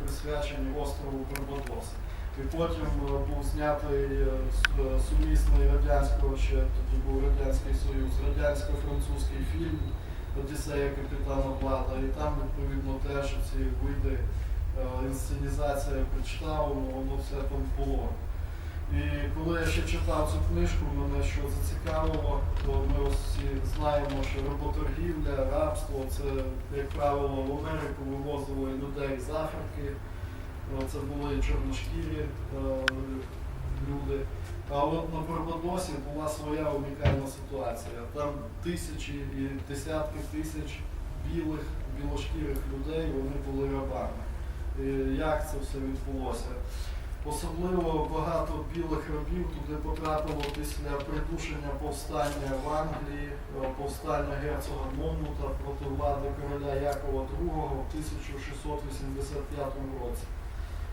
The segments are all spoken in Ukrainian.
присвячені острову Барбадос. І потім е, був знятий е, сумісний радянського, ще тоді був Радянський Союз, радянсько-французький фільм Одіссея капітана Блада. І там відповідно теж ці види е, інсценізація представлено, воно все там було. І коли я ще читав цю книжку, мене що зацікавило, то ми всі знаємо, що роботоргівля, рабство це, як правило, в Америку вивозили людей з Африки. Е, Це були чорношкірі е, люди. А от на Барбадосі була своя унікальна ситуація. Там тисячі і десятки тисяч білих, білошкірих людей, вони були рабами. І як це все відбулося? Особливо багато білих рабів туди потрапило після придушення повстання в Англії, е, повстання герцога Монмута проти влади короля Якова II в 1685 році.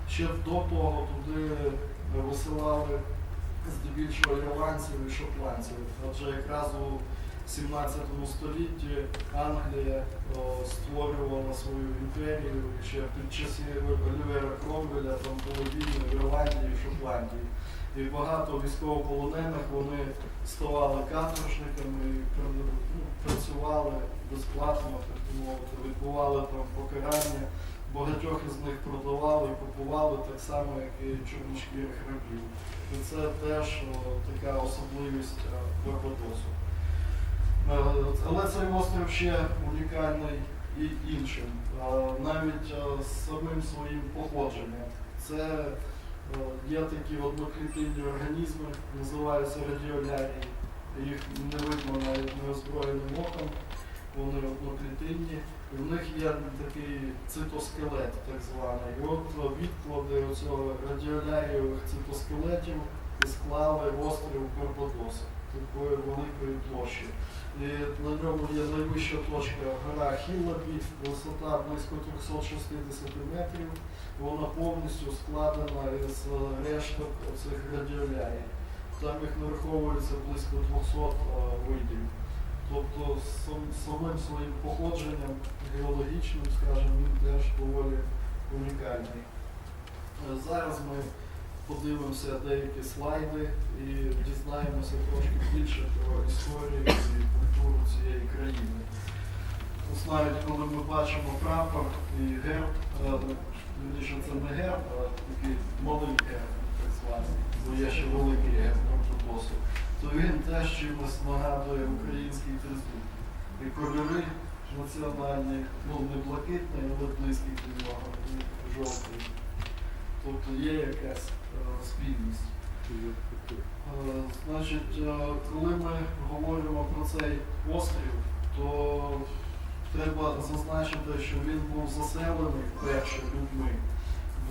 Ще до того туди висилали здебільшого ірландців і шотландців. Адже якраз у 17 столітті Англія о, створювала свою імперію ще під часів Олівера Кромвеля там були війни в Ірландії Шотландії. І багато військовополонених вони ставали каторжниками ну, працювали безплатно, відбували там покарання. Багатьох із них продавали і купували так само, як і чорношкірих рабів. І це теж о, така особливість е, Барбадосу. Але цей острів ще унікальний і іншим, Е, навіть е, самим своїм походженням. Це е, є такі одноклітинні організми, називаються радіолярії. Їх не видно навіть неозброєним оком, вони одноклітинні. І в них є такий цитоскелет, так званий. І от відклади цього радіолярієвих цитоскелетів і склали острів Барбадоса такої великої площі. І на ньому є найвища точка гора Хіллабі, висота близько 360 метрів. Вона повністю складена із решток цих радіолярій. Там їх нараховується близько 200 е, видів. Тобто сам- самим своїм походженням геологічним, скажімо, він теж доволі унікальний. Е, Зараз ми подивимося деякі слайди і дізнаємося трошки більше про історію і культуру цієї країни. Ось навіть коли ми бачимо прапор і герб, е, вірніше, це не герб, а такий малий герб, так званий, бо є ще великий герб Ортодосу, то він теж чимось нагадує український тризуб. І кольори національні, ну не блакитний, але близький до нього, жовтий. Тобто є якась е, спільність. Е, Значить, е, коли ми говоримо про цей острів, то треба зазначити, що він був заселений вперше людьми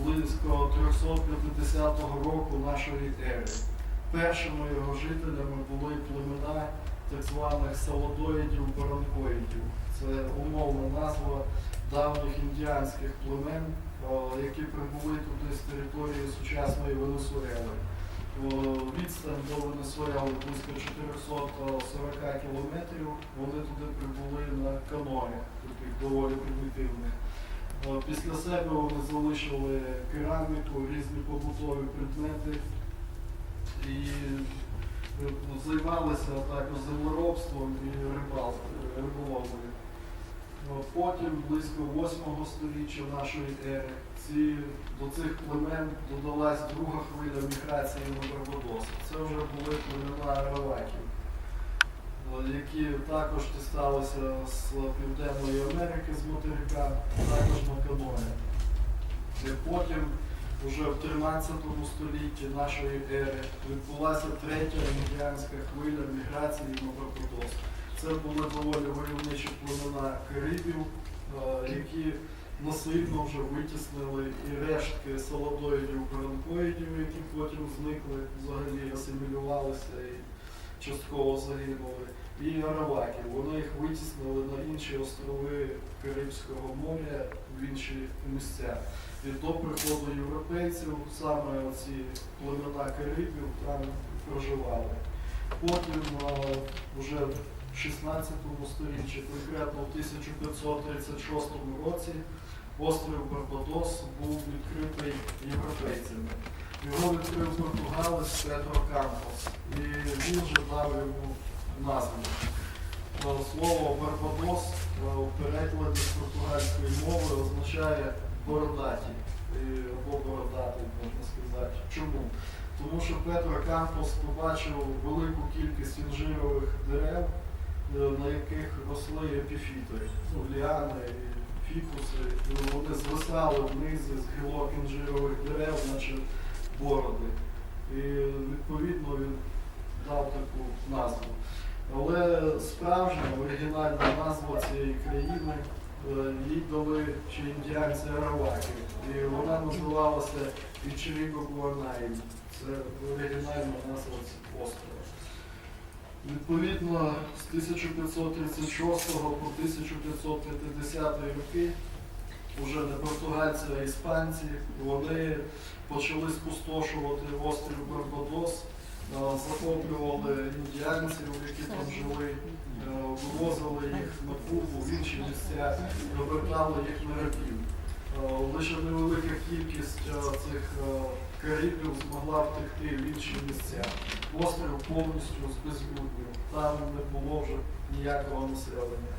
близько 350 року нашої ери. Першими його жителями були племена так званих салодоїдів баранкоїдів. Це умовна назва давніх індіанських племен, які прибули туди з території сучасної Венесуели. Відстань до Венесуели близько 440 кілометрів. Вони туди прибули на каноях, таких доволі примітивних. Після себе вони залишили кераміку, різні побутові предмети і е, займалися також землеробством і риболовлею. О, Потім, близько 8 століття нашої ери, ці, до цих племен додалась друга хвиля міграції на Барбадос. Це вже були племена араваків, які також дісталися з Південної Америки, з материка, також на. І потім, вже в 13 столітті нашої ери, відбулася третя індіанська хвиля міграції на Барбадос. Це були доволі войовничі племена карибів, е, які насильно вже витіснили і рештки саладоїдів, баранкоїдів, які потім зникли, взагалі асимілювалися і частково загинули. І араваків. Вони їх витіснили на інші острови Карибського моря, в інші місця. І до приходу європейців саме ці племена Карибів там проживали. Потім е, вже 16 столітті, конкретно в 1536 році, острів Барбадос був відкритий європейцями. Його відкрив португалець Петро Кампос. І він же дав йому назву. Е, Слово Барбадос е, у перекладі з португальської мови означає бородаті або бородатий, можна сказати. Чому? Тому що Петро Кампос побачив велику кількість інжирових дерев, на яких росли епіфіти, ну, ліани, фікуси. І вони звисали вниз з гілок інжирових дерев, наче бороди. І відповідно він дав таку назву. Але справжня оригінальна назва цієї країни е, їй дали ще індіанці Араваки. І вона називалася Ічеріго Гуанаї. Це оригінальна назва острова. Відповідно, з 1536 по 1550 роки вже не португальці, а іспанці, вони почали спустошувати острів Барбадос, е, захоплювали індіанців, які там жили, е, вивозили їх на Кубу, в інші місця, повертали їх на рабів. Е, Лише невелика кількість цих карибів змогла втекти в інші місця. Острів повністю збезлюднив, там не було вже ніякого населення.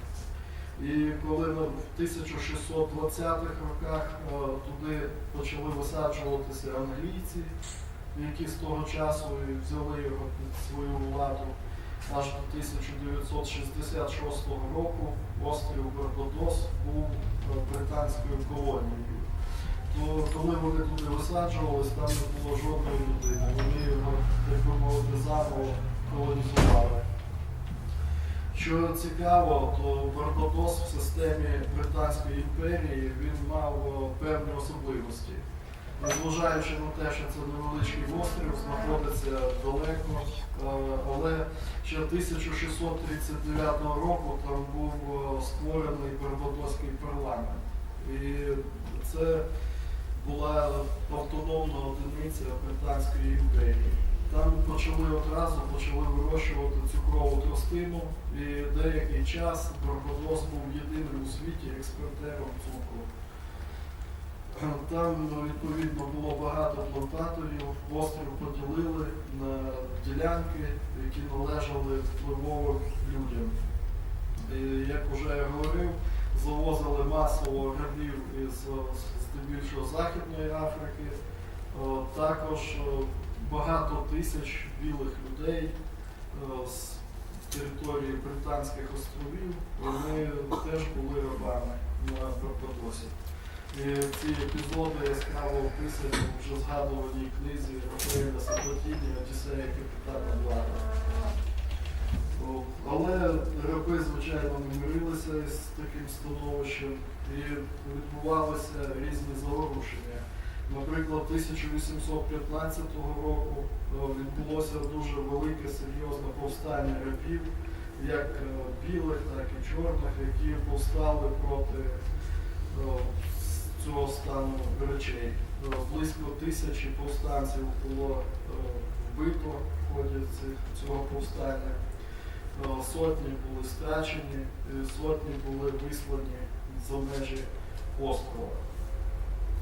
І коли ми в 1620-х роках е, туди почали висаджуватися англійці, які з того часу і взяли його під свою владу, аж до 1966 року острів Барбадос був е, британською колонією. То коли вони туди висаджувались, там не було жодної людини. Вони його, як би мовити, заново колонізували. Що цікаво, то Барбадос в системі Британської імперії він мав е, певні особливості. Незважаючи на те, що це невеличкий острів, знаходиться далеко, е, але ще 1639 року там був е, створений Барбадоський парламент. І це була автономна одиниця Британської імперії. Там почали одразу почали вирощувати цукрову тростину, і деякий час Барбадос був єдиним у світі експортером цукру. Там ну, відповідно було багато плантаторів, острів поділили на ділянки, які належали впливовим людям. І, як вже я говорив, завозили масово рабів із здебільшого Західної Африки. Також багато тисяч білих людей з території Британських островів, вони теж були рабами на Барбадосі. І ці епізоди яскраво описані в вже згадуваній книзі Рафаеля Саbatіні Одіссея капітана Блада. Але раби, звичайно, не мирилися з таким становищем і відбувалися різні заворушення. Наприклад, 1815 року відбулося дуже велике серйозне повстання рабів, як е, білих, так і чорних, які повстали проти цього стану речей. Близько тисячі повстанців було е, вбито в ході цього повстання. Е, Сотні були страчені, сотні були вислані за межі острова.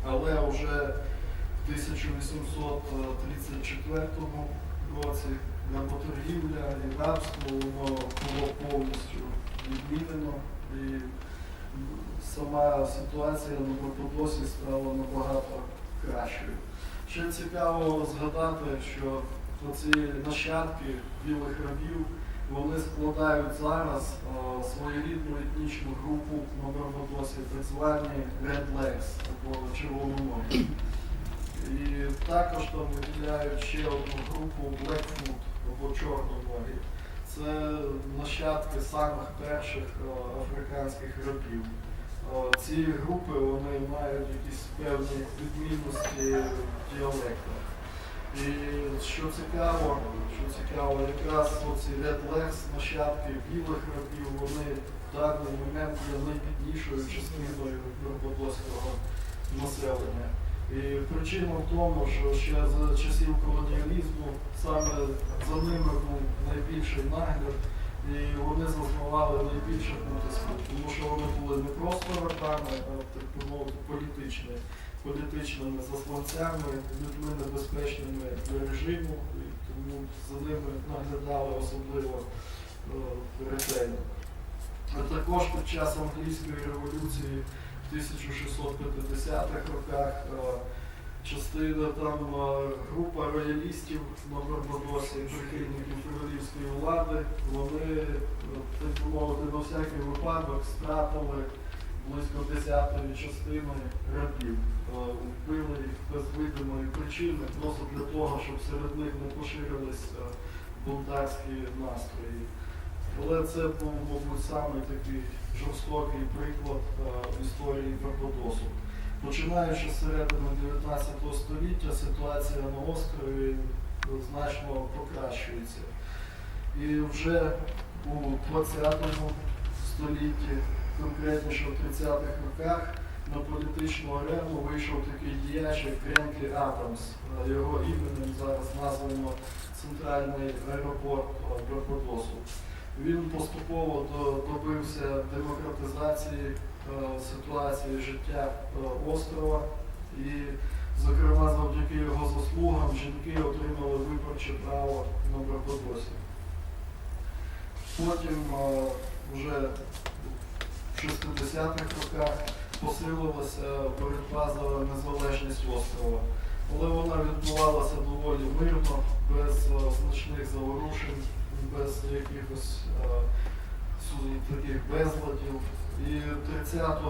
Але вже в 1834 році работоргівля і рабство воно було повністю відмінено. І сама ситуація на Барбадосі стала набагато кращою. Ще цікаво згадати, що оці нащадки білих рабів вони складають зараз е, своєрідну етнічну групу на Барбадосі, так звані Red Legs або червононогі. І також там виділяють ще одну групу Blackfoot або чорноногі. Це нащадки самих перших е, африканських рабів. Е, Ці групи вони мають якісь певні відмінності в діалектах. І що цікаво, що цікаво, якраз оці Red Legs, нащадки білих рабів, вони в даний момент є найбіднішою частиною барбадоського населення. І причина в тому, що ще за часів колоніалізму саме за ними був найбільший нагляд, і вони зазнавали найбільших утисків, тому що вони були не просто рабами, а так би мовити політичні політичними засланцями, людьми небезпечними для режиму, і тому за ними наглядали особливо е, ретельно. А також під час англійської революції в 1650-х роках е, частина там е, група роялістів на Барбадосі, прихильників королівської влади, вони, так би мовити, на всякий випадок стратили близько десятої частини рабів. Е, Вбили їх без видимої причини, просто для того, щоб серед них не поширились е, бунтарські настрої. Але це був, мабуть, самий такий жорстокий приклад історії Барбадосу. Починаючи з середини 19 століття, ситуація на острові значно покращується. І вже у 20 столітті, конкретніше в 30-х роках, на політичну арену вийшов такий діяч, як Френклі Адамс. Його іменем зараз названо центральний аеропорт Барбадосу. Він поступово добився демократизації ситуації життя е, острова і, зокрема, завдяки його заслугам жінки отримали виборче право на Барбадосі. Потім е, вже в 60-х роках посилилася боротьба за незалежність острова. Але вона відбувалася доволі мирно, без е, значних заворушень, без якихось е, таких безладів. І 30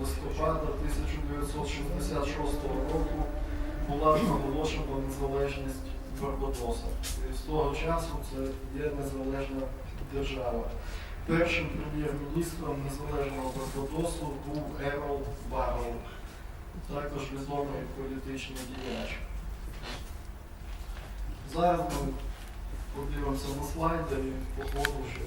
листопада 1966 року була проголошена незалежність Барбадоса. І з того часу це є незалежна держава. Першим прем'єр-міністром незалежного Барбадосу був Ерол Барроу, також відомий політичний діяч. Зараз ми подивимося на слайди і по ходу ще